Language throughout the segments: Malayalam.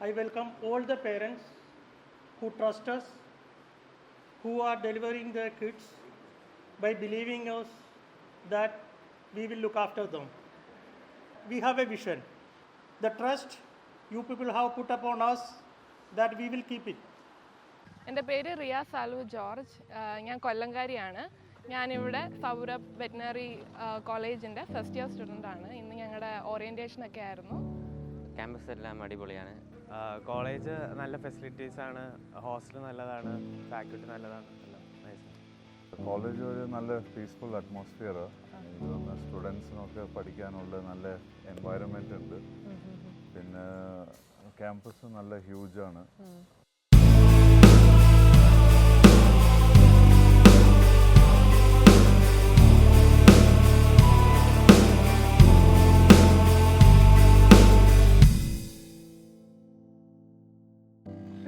I welcome all the parents who trust us, who are delivering their kids by believing us that we will look after them. We have a vision. The trust you people have put upon us that we will keep it. എന്റെ പേര് റിയ സാലു ജോർജ് aanu ഞാൻ കൊല്ലംകാരിയാണ് ഞാനിവിടെ സൗരഭ് വെറ്റിനറി കോളേജിന്റെ ഫസ്റ്റ് ഇയർ സ്റ്റുഡന്റ് ആണ് ഇന്ന് ഞങ്ങളുടെ ഓറിയന്റേഷനൊക്കെ ആയിരുന്നു ക്യാമ്പസ് എല്ലാം അടിപൊളിയാണ് കോളേജ് നല്ല ഫെസിലിറ്റീസ് ആണ്. ഹോസ്റ്റൽ നല്ലതാണ്. ഫാക്കൽറ്റി നല്ലതാണ്. കോളേജ് ഒരു നല്ല പീസ്ഫുൾ അറ്റ്മോസ്ഫിയർ സ്റ്റുഡൻസിനൊക്കെ പഠിക്കാനുള്ള നല്ല എൻവയറമെന്റ് ഉണ്ട്. പിന്നെ ക്യാമ്പസ് നല്ല ഹ്യൂജാണ്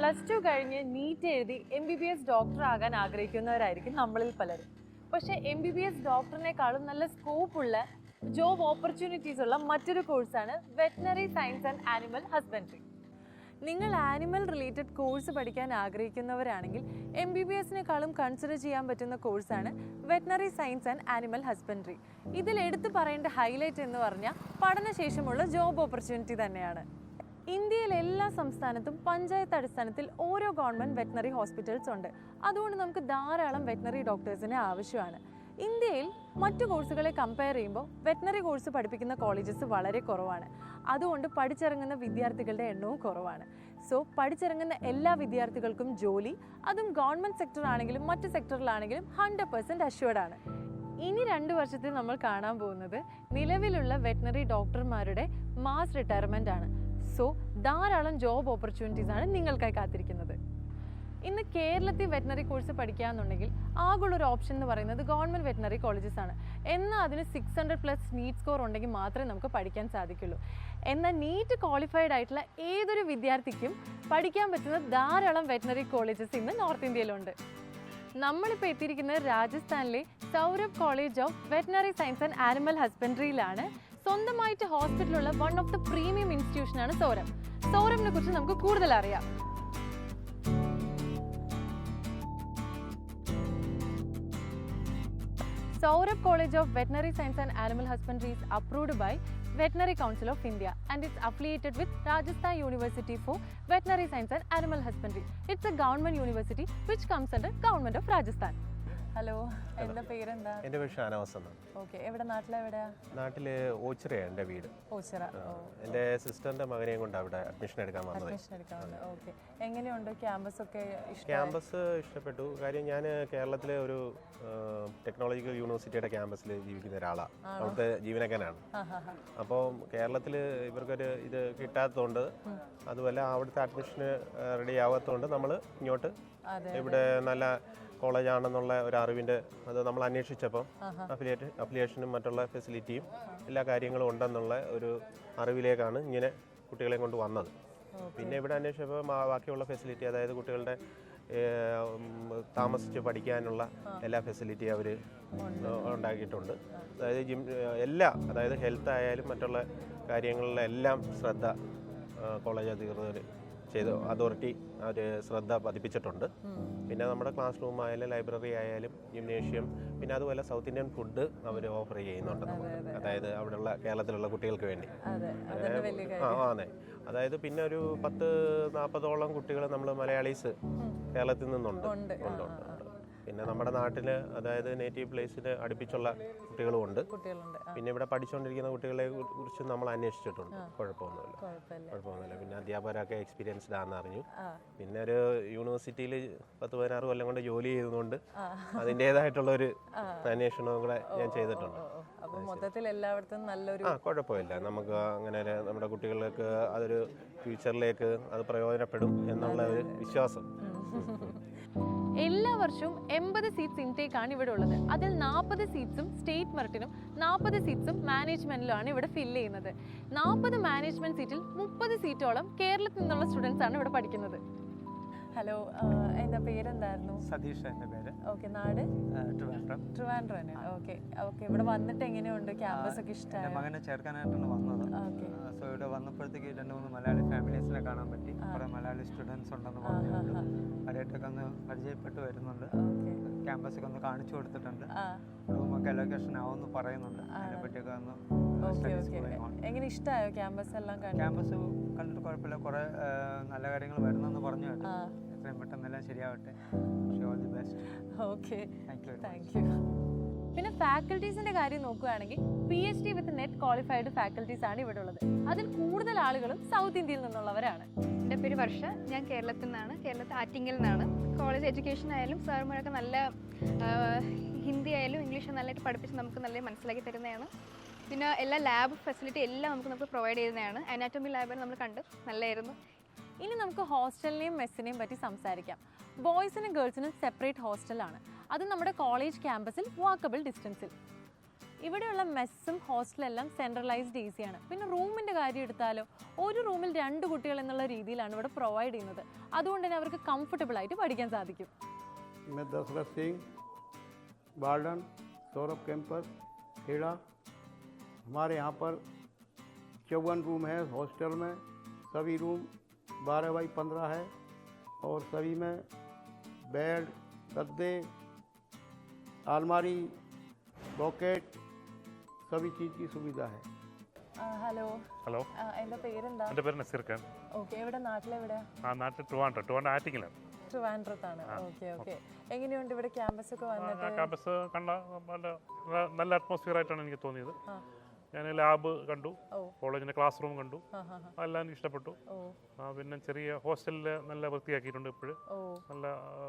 പ്ലസ് ടു കഴിഞ്ഞ് നീറ്റ് എഴുതി M B B S doctor ആകാൻ ആഗ്രഹിക്കുന്നവരായിരിക്കും നമ്മളിൽ പലരും. പക്ഷെ എം ബി ബി എസ് ഡോക്ടറിനേക്കാളും നല്ല സ്കോപ്പുള്ള ജോബ് ഓപ്പർച്യൂണിറ്റീസ് ഉള്ള മറ്റൊരു കോഴ്സാണ് veterinary science and animal husbandry നിങ്ങൾ ആനിമൽ റിലേറ്റഡ് കോഴ്സ് പഠിക്കാൻ ആഗ്രഹിക്കുന്നവരാണെങ്കിൽ എം ബി ബി എസിനേക്കാളും കൺസിഡർ ചെയ്യാൻ പറ്റുന്ന കോഴ്സാണ് veterinary science and animal husbandry ഇതിൽ എടുത്തു പറയേണ്ട ഹൈലൈറ്റ് എന്ന് പറഞ്ഞാൽ പഠനശേഷമുള്ള ജോബ് ഓപ്പർച്യൂണിറ്റി തന്നെയാണ്. ഇന്ത്യയിലെ എല്ലാ സംസ്ഥാനത്തും പഞ്ചായത്ത് അടിസ്ഥാനത്തിൽ ഓരോ ഗവൺമെന്റ് വെറ്റിനറി ഹോസ്പിറ്റൽസ് ഉണ്ട്. അതുകൊണ്ട് നമുക്ക് ധാരാളം വെറ്റിനറി ഡോക്ടേഴ്സിനെ ആവശ്യമാണ്. ഇന്ത്യയിൽ മറ്റു കോഴ്സുകളെ കമ്പയർ ചെയ്യുമ്പോൾ വെറ്റിനറി കോഴ്സ് പഠിപ്പിക്കുന്ന കോളേജസ് വളരെ കുറവാണ്. അതുകൊണ്ട് പഠിച്ചിറങ്ങുന്ന വിദ്യാർത്ഥികളുടെ എണ്ണവും കുറവാണ്. സോ പഠിച്ചിറങ്ങുന്ന എല്ലാ വിദ്യാർത്ഥികൾക്കും ജോലി അതും ഗവൺമെന്റ് സെക്ടർ ആണെങ്കിലും മറ്റ് സെക്ടറിലാണെങ്കിലും ഹൺഡ്രഡ് പെർസെന്റ് അഷ്യൂർഡ് ആണ്. ഇനി രണ്ട് വർഷത്തിൽ നമ്മൾ കാണാൻ പോകുന്നത് നിലവിലുള്ള വെറ്റിനറി ഡോക്ടർമാരുടെ മാസ് റിട്ടയർമെന്റ് ആണ്. സോ ധാരാളം ജോബ് ഓപ്പർച്യൂണിറ്റീസ് ആണ് നിങ്ങൾക്കായി കാത്തിരിക്കുന്നത്. ഇന്ന് കേരളത്തിൽ വെറ്റിനറി കോഴ്സ് പഠിക്കുകയെന്നുണ്ടെങ്കിൽ ആകുള്ള ഒരു ഓപ്ഷൻ എന്ന് പറയുന്നത് ഗവൺമെന്റ് വെറ്റിനറി കോളേജസ് ആണ്. എന്നാൽ അതിന് six hundred plus NEET score ഉണ്ടെങ്കിൽ മാത്രമേ നമുക്ക് പഠിക്കാൻ സാധിക്കുള്ളൂ. എന്നാൽ നീറ്റ് ക്വാളിഫൈഡ് ആയിട്ടുള്ള ഏതൊരു വിദ്യാർത്ഥിക്കും പഠിക്കാൻ പറ്റുന്ന ധാരാളം വെറ്റിനറി കോളേജസ് ഇന്ന് നോർത്ത് ഇന്ത്യയിലുണ്ട് നമ്മളിപ്പോൾ എത്തിയിരിക്കുന്നത് രാജസ്ഥാനിലെ Saurabh college of veterinary science and animal ഹസ്ബൻഡറിയിലാണ് സ്വന്തമായിട്ട് ഹോസ്പിറ്റലുള്ള one of the premium institution ആണ് സൗരം സൗരവിനെ കുറിച്ച് നമുക്ക് കൂടുതൽ അറിയാം. Saurabh college of veterinary science and animal husbandry approved by veterinary council of India and it's affiliated with Rajasthan university for veterinary science and animal husbandry it's a government university which comes under government of Rajasthan hello എന്താ പേരെന്താ? എന്റെ പേര് ഷാനവാസ് എന്നാണ്. ഓക്കെ എവിടെ നാട്ടിലെവിടെയാ? നാട്ടിൽ ഓച്ചിറയാണ് എന്റെ വീട്. ഓച്ചിറ എന്റെ എന്റെ സിസ്റ്ററിന്റെ മകനെയും കൊണ്ട് അവിടെ അഡ്മിഷൻ എടുക്കാൻ വന്നത്. അഡ്മിഷൻ എടുക്കാറുണ്ട് ഓക്കെ. എങ്ങനെയുണ്ട് ക്യാമ്പസ് ഒക്കെ ഇഷ്ടം ക്യാമ്പസ് ഇഷ്ടപ്പെട്ടു. കാര്യം ഞാൻ കേരളത്തിലെ ഒരു ടെക്നോളജിക്കൽ യൂണിവേഴ്സിറ്റിയുടെ ക്യാമ്പസിൽ ജീവിക്കുന്ന ഒരാളാണ് അവിടുത്തെ ജീവനക്കാരാണ് അപ്പോൾ കേരളത്തിൽ ഇവർക്കൊരു ഇത് കിട്ടാത്തതുകൊണ്ട് അതുപോലെ അവിടുത്തെ അഡ്മിഷന് റെഡി ആവാത്തതുകൊണ്ട് നമ്മൾ ഇങ്ങോട്ട് ഇവിടെ നല്ല കോളേജാണെന്നുള്ള ഒരു അറിവിന്റെ അത് നമ്മൾ അന്വേഷിച്ചപ്പോൾ അഫിലിയേറ്റ് അഫിലിയേഷനും മറ്റുള്ള ഫെസിലിറ്റിയും എല്ലാ കാര്യങ്ങളും ഉണ്ടെന്നുള്ള ഒരു അറിവിലേക്കാണ് ഇങ്ങനെ കുട്ടികളെ കൊണ്ട് വന്നത്. പിന്നെ ഇവിടെ അന്വേഷിച്ചപ്പോൾ ബാക്കിയുള്ള ഫെസിലിറ്റി അതായത് കുട്ടികളുടെ താമസിച്ച് പഠിക്കാനുള്ള എല്ലാ ഫെസിലിറ്റി അവർ ഉണ്ടാക്കിയിട്ടുണ്ട്. അതായത് ജിം എല്ലാ അതായത് ഹെൽത്ത് ആയാലും മറ്റുള്ള കാര്യങ്ങളിലെല്ലാം ശ്രദ്ധ കോളേജ് അധികൃതർ ചെയ്ത് അതോറിറ്റി അവർ ശ്രദ്ധ പതിപ്പിച്ചിട്ടുണ്ട്. പിന്നെ നമ്മുടെ ക്ലാസ് റൂം ആയാലും ലൈബ്രറി ആയാലും ജിംനേഷ്യം പിന്നെ അതുപോലെ സൗത്ത് ഇന്ത്യൻ ഫുഡ് അവർ ഓഫർ ചെയ്യുന്നുണ്ട് നമുക്ക്. അതായത് അവിടെയുള്ള കേരളത്തിലുള്ള കുട്ടികൾക്ക് വേണ്ടി. ആ അതെ. അതായത് പിന്നെ ഒരു പത്ത് നാൽപ്പതോളം കുട്ടികൾ നമ്മൾ മലയാളീസ് കേരളത്തിൽ നിന്നുണ്ട്. ഉണ്ട്. പിന്നെ നമ്മുടെ നാട്ടിൽ അതായത് നേറ്റീവ് പ്ലേസിൽ അടുപ്പിച്ചുള്ള കുട്ടികളും ഉണ്ട് കുട്ടികളുണ്ട് പിന്നെ ഇവിടെ പഠിച്ചുകൊണ്ടിരിക്കുന്ന കുട്ടികളെ കുറിച്ച് നമ്മൾ അന്വേഷിച്ചിട്ടുണ്ട്. കുഴപ്പമൊന്നുമില്ല. കുഴപ്പമൊന്നുമില്ല. പിന്നെ അധ്യാപകരൊക്കെ എക്സ്പീരിയൻസ്ഡ് ആണെന്ന് അറിഞ്ഞു പിന്നെ ഒരു യൂണിവേഴ്സിറ്റിയിൽ പത്ത് പതിനാറ് കൊല്ലം കൊണ്ട് ജോലി ചെയ്തുകൊണ്ട് അതിന്റെതായിട്ടുള്ള ഒരു അന്വേഷണവും കൂടെ ഞാൻ ചെയ്തിട്ടുണ്ട്. മൊത്തത്തിൽ എല്ലായിടത്തും നല്ലൊരു ആ കുഴപ്പമില്ല. നമുക്ക് അങ്ങനെ നമ്മുടെ കുട്ടികൾക്ക് അതൊരു ഫ്യൂച്ചറിലേക്ക് അത് പ്രയോജനപ്പെടും എന്നുള്ള ഒരു വിശ്വാസം. എല്ലാ വർഷവും എൺപത് സീറ്റ്സ് ഇൻടേക്ക് ആണ് ഇവിടെ ഉള്ളത്. അതിൽ നാൽപ്പത് സീറ്റ്സും സ്റ്റേറ്റ് മെറിറ്റിനും നാൽപ്പത് സീറ്റ്സും മാനേജ്മെന്റിലുമാണ് ഇവിടെ ഫില്ല് ചെയ്യുന്നത്. നാൽപ്പത് മാനേജ്മെന്റ് സീറ്റിൽ മുപ്പത് സീറ്റോളം കേരളത്തിൽ നിന്നുള്ള സ്റ്റുഡൻസ് ആണ് ഇവിടെ പഠിക്കുന്നത്. ഹലോ എന്റെ പേരെന്തായിരുന്നു? സതീഷ് എന്റെ പേര്. ഓക്കെ നാട്? ട്രിവാൻഡ്രം. ട്രിവാൻഡ്രം ഓക്കെ ഓക്കെ ഇവിടെ വന്നിട്ട് എങ്ങനെയുണ്ട് ക്യാമ്പസ് ഒക്കെ ഇഷ്ടമായി മകനെ ചേർക്കാനായിട്ടാണ് വന്നത്. ഓക്കെ സോ ഇവിടെ വന്നപ്പോഴത്തേക്ക് രണ്ട് മൂന്ന് മലയാളി ഫാമിലീസിനെ കാണാൻ പറ്റി. നാല് സ്റ്റുഡൻസ് ഉണ്ടെന്ന് പറഞ്ഞിട്ടുണ്ട് അവരായിട്ടൊക്കെ ഒന്ന് പരിചയപ്പെട്ട് വരുന്നുണ്ട്. ക്യാമ്പസ് ഒക്കെ ഒന്ന് കാണിച്ചു കൊടുത്തിട്ടുണ്ട്. റൂമൊക്കെ അലോക്കേഷൻ ആവുമെന്ന് പറയുന്നുണ്ട്. അതിനെ പറ്റിയൊക്കെ ഒന്ന് എങ്ങനെ ഇഷ്ടമായോ ക്യാമ്പസ് എല്ലാം കണ്ടു? ക്യാമ്പസ് കണ്ടിട്ട് കുഴപ്പമില്ല. കുറേ നല്ല കാര്യങ്ങൾ വരുന്നെന്ന് പറഞ്ഞു കേട്ടു. എത്രയും പെട്ടെന്ന് എല്ലാം ശരിയാവട്ടെ. All the best okay. Thank you thank you പിന്നെ ഫാക്കൽറ്റീസിന്റെ കാര്യം നോക്കുകയാണെങ്കിൽ P H D with NET qualified faculties ആണ് ഇവിടെ ഉള്ളത്. അതിൽ കൂടുതൽ ആളുകളും സൗത്ത് ഇന്ത്യയിൽ നിന്നുള്ളവരാണ്. എന്റെ പേര് വർഷ. ഞാൻ കേരളത്തിൽ നിന്നാണ്. കേരളത്തിൽ ആറ്റിങ്ങിൽ നിന്നാണ്. കോളേജ് എഡ്യൂക്കേഷൻ ആയാലും സാറുമാരൊക്കെ നല്ല ഹിന്ദി ആയാലും ഇംഗ്ലീഷ് നല്ലതായിട്ട് പഠിപ്പിച്ച് നമുക്ക് നല്ല മനസ്സിലാക്കി തരുന്നതാണ്. പിന്നെ എല്ലാ ലാബ് ഫെസിലിറ്റി എല്ലാം നമുക്ക് നമുക്ക് പ്രൊവൈഡ് ചെയ്യുന്നതാണ് അനാറ്റമി ലാബ് നമ്മൾ കണ്ട് നല്ലതായിരുന്നു ഇനി നമുക്ക് ഹോസ്റ്റലിനെയും മെസ്സിനെയും പറ്റി സംസാരിക്കാം ബോയ്സിനും ഗേൾസിനും സെപ്പറേറ്റ് ഹോസ്റ്റലാണ് അത് നമ്മുടെ കോളേജ് ക്യാമ്പസിൽ വാക്കബിൾ ഡിസ്റ്റൻസിൽ ഇവിടെയുള്ള മെസ്സും ഹോസ്റ്റലെല്ലാം സെൻട്രലൈസ്ഡ് എ സിയാണ് പിന്നെ റൂമിൻ്റെ കാര്യം എടുത്താലോ ഒരു റൂമിൽ രണ്ട് കുട്ടികൾ എന്നുള്ള രീതിയിലാണ് ഇവിടെ പ്രൊവൈഡ് ചെയ്യുന്നത് അതുകൊണ്ട് തന്നെ അവർക്ക് കംഫർട്ടബിൾ ആയിട്ട് പഠിക്കാൻ സാധിക്കും मैं दशरथ सिंह बार्डन सौरभ कैंपस खेड़ा हमारे यहाँ पर चौवन रूम है हॉस्टल में सभी रूम बारह बाई पंद्रह है और सभी में बेड गद्दे अलमारी बॉकेट सभी चीज़ की सुविधा है ഹലോ ഹലോ എൻ്റെ പേരെന്താ എൻ്റെ പേര് നസീർ ഖാൻ ഓക്കെ എവിടെ നാട്ടിലെവിടെ ആ നാട്ടിൽ ട്രിവാൻഡ്രം ട്രിവാൻഡ്രം ആറ്റിങ്ങിലാണ് ട്രിവാൻഡ്രത്താണ് ഓക്കെ ഓക്കെ എങ്ങനെയുണ്ട് ഇവിടെ ക്യാമ്പസ് ഒക്കെ വന്നിട്ട് ക്യാമ്പസ് കണ്ട നല്ല ന- നല്ല അറ്റ്മോസ്ഫിയർ ആയിട്ടാണ് എനിക്ക് തോന്നിയത് ആ. ഞാൻ ലാബ് കണ്ടു. കോളേജിന്റെ ക്ലാസ് റൂം കണ്ടു. അതെല്ലാം എനിക്ക് ഇഷ്ടപ്പെട്ടു പിന്നെ ചെറിയ ഹോസ്റ്റലിൽ നല്ല വൃത്തിയാക്കിയിട്ടുണ്ട് ഇപ്പോഴും. നല്ല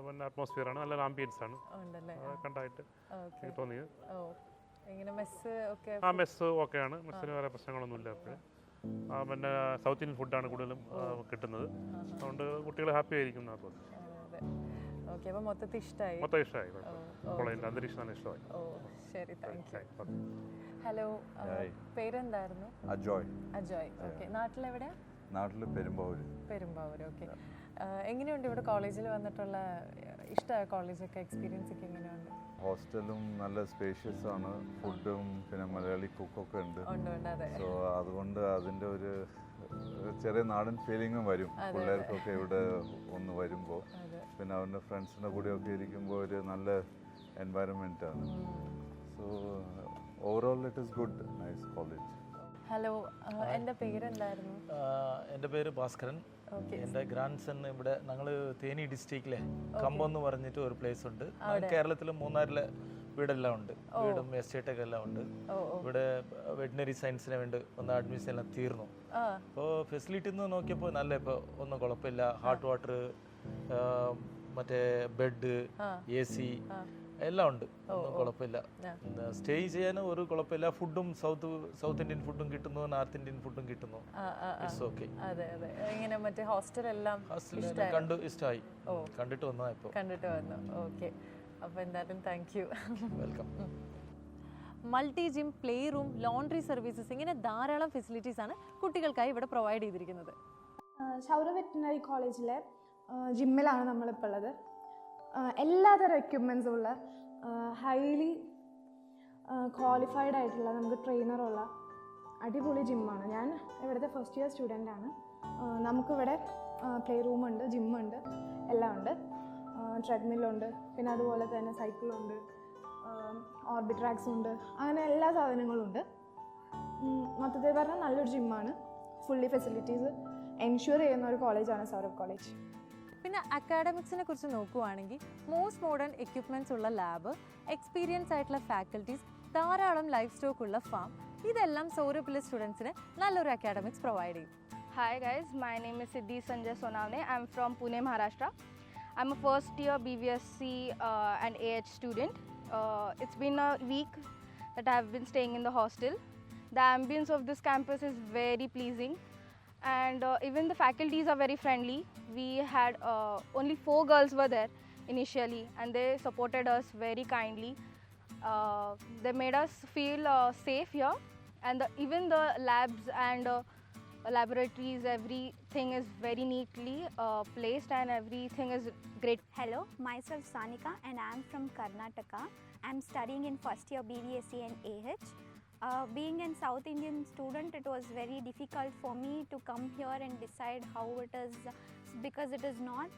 പിന്നെ അറ്റ്മോസ്ഫിയർ ആണ്. നല്ല ആംബിയൻസ് ആണ്. കണ്ടായിട്ട് എനിക്ക് തോന്നിയത്. ആ മെസ്സ് ഓക്കെ ആ മെസ്സ് ഓക്കെയാണ് മെസ്സിന് വേറെ പ്രശ്നങ്ങളൊന്നുമില്ല ഇപ്പോഴും. പിന്നെ സൗത്ത് ഇന്ത്യൻ ഫുഡാണ് കൂടുതലും കിട്ടുന്നത്. അതുകൊണ്ട് കുട്ടികൾ ഹാപ്പി ആയിരിക്കും എന്നാണ് തോന്നുന്നത്. ഓക്കെ അപ്പോൾ മൊത്തത്തിൽ ഇഷ്ടമായി മൊത്തം ഇഷ്ടമായി കോളേജിന്റെ അന്തരീക്ഷം നല്ല ഇഷ്ടമായി. ഓ ശരി താങ്ക് യു. ഹലോ. പേരെന്തായിരുന്നു? അജോയ്. അജോയ് ഓക്കെ. നാട്ടിലെവിടെ നാട്ടിൽ പെരുമ്പാവൂർ പെരുമ്പാവൂർ ഓക്കെ. എങ്ങനെയുണ്ട് ഇവിടെ കോളേജിൽ വന്നിട്ടുള്ള ഇഷ്ടമായ കോളേജൊക്കെ എക്സ്പീരിയൻസ് ഒക്കെ എങ്ങനെയുണ്ട്? ഹോസ്റ്റലും നല്ല സ്പേഷ്യസ് ആണ്. ഫുഡും പിന്നെ മലയാളി കുക്കൊക്കെ ഉണ്ട്. സോ അതുകൊണ്ട് അതിന്റെ ഒരു ചെറിയ നാടൻ ഫീലിംഗും വരും. പിള്ളേർക്കൊക്കെ ഇവിടെ ഒന്ന് വരുമ്പോൾ. പിന്നെ അവരുടെ ഫ്രണ്ട്സിന്റെ ഒക്കെ ഇരിക്കുമ്പോൾ ഒരു നല്ല എൻവയറമെന്റ് ആണ്. So overall it is good nice college hello എന്റെ പേരെന്തായിരുന്നു? എന്റെ പേര് ഭാസ്കരൻ. എന്റെ ഗ്രാൻഡ് സൺ ഇവിടെ ഞങ്ങൾ തേനി ഡിസ്ട്രിക്റ്റിലെ കമ്പം എന്ന് പറഞ്ഞിട്ട് ഒരു പ്ലേസ് ഉണ്ട് കേരളത്തിൽ മൂന്നാറിലെ വീടെല്ലാം ഉണ്ട്. വീടും എസ്റ്റേറ്റൊക്കെ എല്ലാം ഉണ്ട്. ഇവിടെ വെറ്റിനറി സയൻസിന് വേണ്ടി ഒന്ന് അഡ്മിഷൻ എല്ലാം തീർന്നു. അപ്പോൾ ഫെസിലിറ്റി എന്ന് നോക്കിയപ്പോൾ നല്ല ഇപ്പോൾ ഒന്നും കുഴപ്പമില്ല. ഹാട്ട് വാട്ടർ മറ്റേ ബെഡ്. A C. എല്ലാം ഉണ്ട്. ഒന്നും കുഴപ്പമില്ല. സ്റ്റേ ചെയ്യാൻ ഒരു കുഴപ്പമില്ല. ഫുഡും സൗത്ത് സൗത്ത് ഇന്ത്യൻ ഫുഡും കിട്ടുന്നു നോർത്ത് ഇന്ത്യൻ ഫുഡും കിട്ടുന്നു. ഇറ്റ്സ് ഓക്കെ അതെ അതെ. ഇങ്ങനെ മറ്റേ ഹോസ്റ്റൽ എല്ലാം കണ്ടു ഇഷ്ടമായി കണ്ടിട്ട് വന്നതാ ഇപ്പോൾ കണ്ടിട്ട് വന്നു. ഓക്കെ. അപ്പോൾ എന്തായാലും thank you welcome multi gym play room laundry services ഇങ്ങനെ ധാരാളം ഫെസിലിറ്റീസ് ആണ് കുട്ടികൾക്കായി ഇവിടെ പ്രൊവൈഡ് ചെയ്തിരിക്കുന്നത്. ഷൗര വെറ്റിനറി കോളേജിലെ ജിമ്മിലാണ് നമ്മളിപ്പോൾ ഉള്ളത്. എല്ലാതരം എക്യുപ്മെൻസും ഉള്ള ഹൈലി ക്വാളിഫൈഡ് ആയിട്ടുള്ള നമുക്ക് ട്രെയിനറുള്ള അടിപൊളി ജിമ്മാണ് ഞാൻ ഇവിടുത്തെ ഫസ്റ്റ് ഇയർ സ്റ്റുഡന്റ് ആണ്. നമുക്കിവിടെ പ്ലേ റൂമുണ്ട് ജിമ്മുണ്ട് എല്ലാം ഉണ്ട്. ട്രെഡ്മില്ലുണ്ട് പിന്നെ അതുപോലെ തന്നെ സൈക്കിളുണ്ട് ഓർബിട്രാക്സ് ഉണ്ട് അങ്ങനെ എല്ലാ സാധനങ്ങളും ഉണ്ട്. മൊത്തത്തിൽ പറഞ്ഞാൽ നല്ലൊരു ജിമ്മാണ് ഫുള്ളി ഫെസിലിറ്റീസ് എൻഷുർ ചെയ്യുന്ന ഒരു കോളേജാണ് സൗരഭ് കോളേജ് പിന്നെ അക്കാഡമിക്സിനെ കുറിച്ച് നോക്കുവാണെങ്കിൽ മോസ്റ്റ് മോഡേൺ എക്യുപ്മെന്റ്സ് ഉള്ള ലാബ് എക്സ്പീരിയൻസ് ആയിട്ടുള്ള ഫാക്കൽറ്റീസ് ധാരാളം ലൈഫ് സ്റ്റോക്ക് ഉള്ള ഫാം ഇതെല്ലാം സൗരഭിലെ സ്റ്റുഡൻസിന് നല്ലൊരു അക്കാഡമിക്സ് പ്രൊവൈഡ് ചെയ്യും. Hi guys my name is Siddhi Sanjay Sonawane I am from Pune Maharashtra I am a first year B V S C and A H student it's been a week that I have been staying in the hostel the ambiance of this campus is very pleasing and uh, even the faculties are very friendly. We had uh, only four girls were there initially and they supported us very kindly. Uh, they made us feel uh, safe here and the, even the labs and uh, laboratories, everything is very neatly uh, placed and everything is great. Hello, myself Sanika and I'm from Karnataka. I'm studying in first year BVSC and AH. Uh, being a South Indian student, it was very difficult for me to come here and decide how it is because it is not.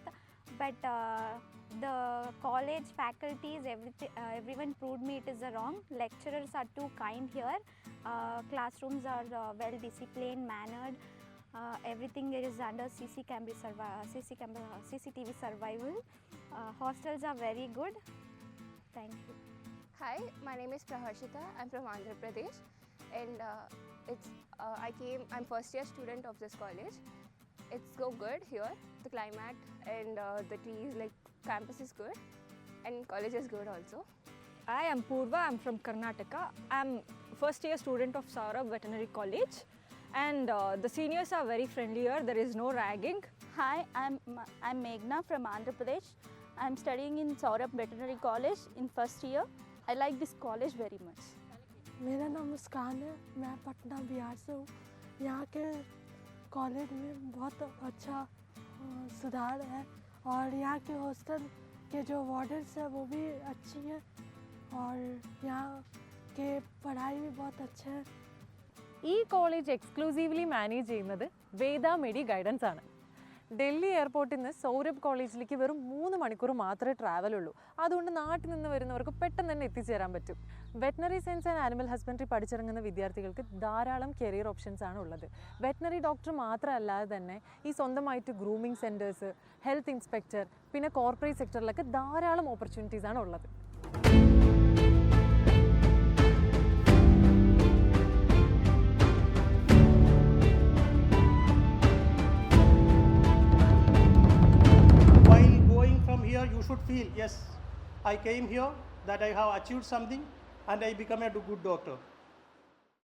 But uh, the college faculties, everything, uh, everyone proved me it is wrong. Lecturers are too kind here. Uh, classrooms are uh, well disciplined, mannered. Uh, everything is under CC survi- CC CCTV survival. Hostels are very good. Thank you. Hi, my name is Praharshita. I'm from Andhra Pradesh, and uh, it's uh, I came. I'm first year student of this college. It's so good here. The climate and uh, the trees, like campus is good, and college is good also. I am Purva, I'm from Karnataka. I'm first year student of Saurabh Veterinary College and uh, the seniors are very friendly here, there is no ragging. Hi, I'm I'm Meghna from Andhra Pradesh. I'm studying in Saurabh Veterinary College in first year. I like this college very much. मेरा नाम मुस्कान है मैं पटना बिहार से हूँ यहाँ के कॉलेज में बहुत अच्छा अ, सुधार है और यहाँ के हॉस्टल के जो वार्डन्स हैं वो भी अच्छी हैं और यहाँ के पढ़ाई भी बहुत अच्छे हैं ഈ കോളേജ് എക്സ്ക്ലൂസീവ്ലി മാനേജ് ചെയ്യുന്നത് വേദ മെഡി ഗൈഡൻസ് ആണ് ഡൽഹി എയർപോർട്ടിൽ നിന്ന് സൗരഭ് കോളേജിലേക്ക് വെറും മൂന്ന് മണിക്കൂർ മാത്രമേ ട്രാവൽ ഉള്ളൂ. അതുകൊണ്ട് നാട്ടിൽ നിന്ന് വരുന്നവർക്ക് പെട്ടെന്ന് തന്നെ എത്തിച്ചേരാൻ പറ്റും. Veterinary science and animal husbandry പഠിച്ചിറങ്ങുന്ന വിദ്യാർത്ഥികൾക്ക് ധാരാളം കരിയർ ഓപ്ഷൻസ് ആണ് ഉള്ളത്. വെറ്റിനറി ഡോക്ടർ മാത്രമല്ലാതെ തന്നെ ഈ സ്വന്തമായിട്ട് ഗ്രൂമിംഗ് സെന്റേഴ്സ് ഹെൽത്ത് ഇൻസ്പെക്ടർ പിന്നെ കോർപ്പറേറ്റ് സെക്ടറിലൊക്കെ ധാരാളം ഓപ്പർച്യൂണിറ്റീസ് ആണ് ഉള്ളത്. Should feel yes, I came here, that I have achieved something, and I become a good doctor.